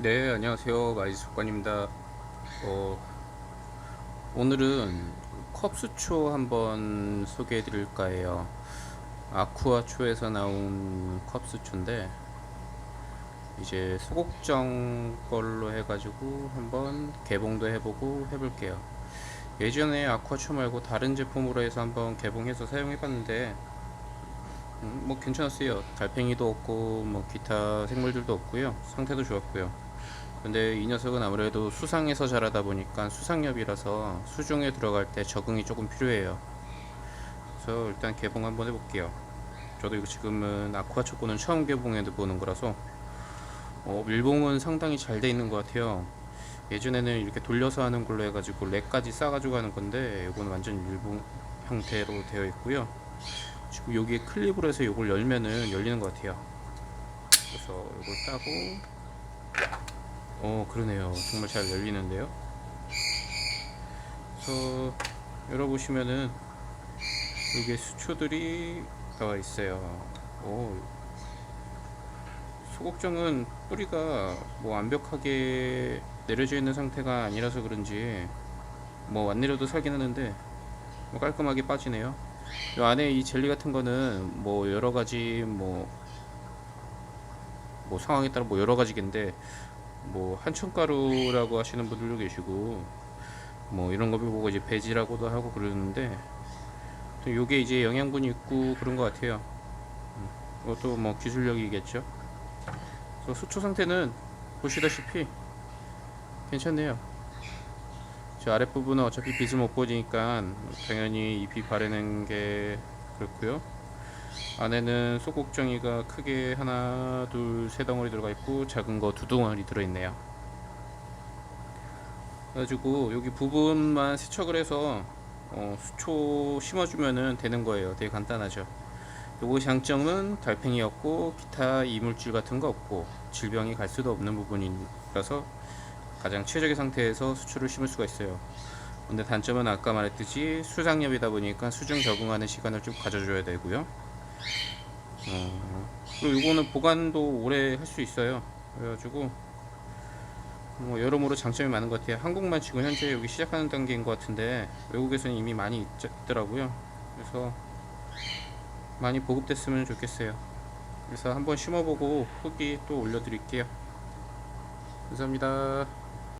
네, 안녕하세요. 마이스관입니다. 어, 오늘은 컵수초 한번 소개해 드릴까 해요. 아쿠아초에서 나온 컵수초인데, 이제 소곡정 걸로 해가지고 한번 개봉도 해보고 해볼게요. 예전에 아쿠아초 말고 다른 제품으로 해서 한번 개봉해서 사용해 봤는데, 음, 뭐 괜찮았어요. 달팽이도 없고, 뭐 기타 생물들도 없고요. 상태도 좋았고요. 근데 이 녀석은 아무래도 수상에서 자라다 보니까 수상엽이라서 수중에 들어갈 때 적응이 조금 필요해요. 그래서 일단 개봉 한번 해볼게요. 저도 이거 지금은 아쿠아 초코는 처음 개봉해 보는 거라서 어, 밀봉은 상당히 잘 돼 있는 것 같아요. 예전에는 이렇게 돌려서 하는 걸로 해가지고 렉까지 싸가지고 하는 건데 이거는 완전 밀봉 형태로 되어 있고요. 지금 여기에 클립으로 해서 이걸 열면은 열리는 것 같아요. 그래서 이걸 따고 어 그러네요. 정말 잘 열리는데요. 그래서 열어보시면은 여기에 수초들이 나와 있어요. 오. 소곡정은 뿌리가 뭐 완벽하게 내려져 있는 상태가 아니라서 그런지 뭐 안 내려도 살긴 하는데 뭐 깔끔하게 빠지네요. 이 안에 이 젤리 같은 거는 뭐 여러 가지 뭐, 뭐 상황에 따라 뭐 여러 가지인데 뭐 한천가루라고 하시는 분들도 계시고 뭐 이런 거 보고 이제 배지라고도 하고 그러는데 또 요게 이제 영양분이 있고 그런 것 같아요. 음, 이것도 뭐 기술력이겠죠. 수초 상태는 보시다시피 괜찮네요. 저 아랫부분은 어차피 빛을 못 보니까 당연히 잎이 바르는 게 그렇고요. 안에는 소곡정이가 크게 하나, 둘, 세 덩어리 들어가 있고 작은 거 두 덩어리 들어 있네요. 그래가지고 여기 부분만 세척을 해서 어, 수초 심어주면은 되는 거예요. 되게 간단하죠. 요거 장점은 달팽이였고 기타 이물질 같은 거 없고 질병이 갈 수도 없는 부분이라서 가장 최적의 상태에서 수초를 심을 수가 있어요. 근데 단점은 아까 말했듯이 수상엽이다 보니까 수중 적응하는 시간을 좀 가져줘야 되고요. 어, 그리고 이거는 보관도 오래 할 수 있어요. 그래가지고 뭐 여러모로 장점이 많은 것 같아요. 한국만 지금 현재 여기 시작하는 단계인 것 같은데 외국에서는 이미 많이 있더라고요. 그래서 많이 보급됐으면 좋겠어요. 그래서 한번 심어보고 후기 또 올려드릴게요. 감사합니다.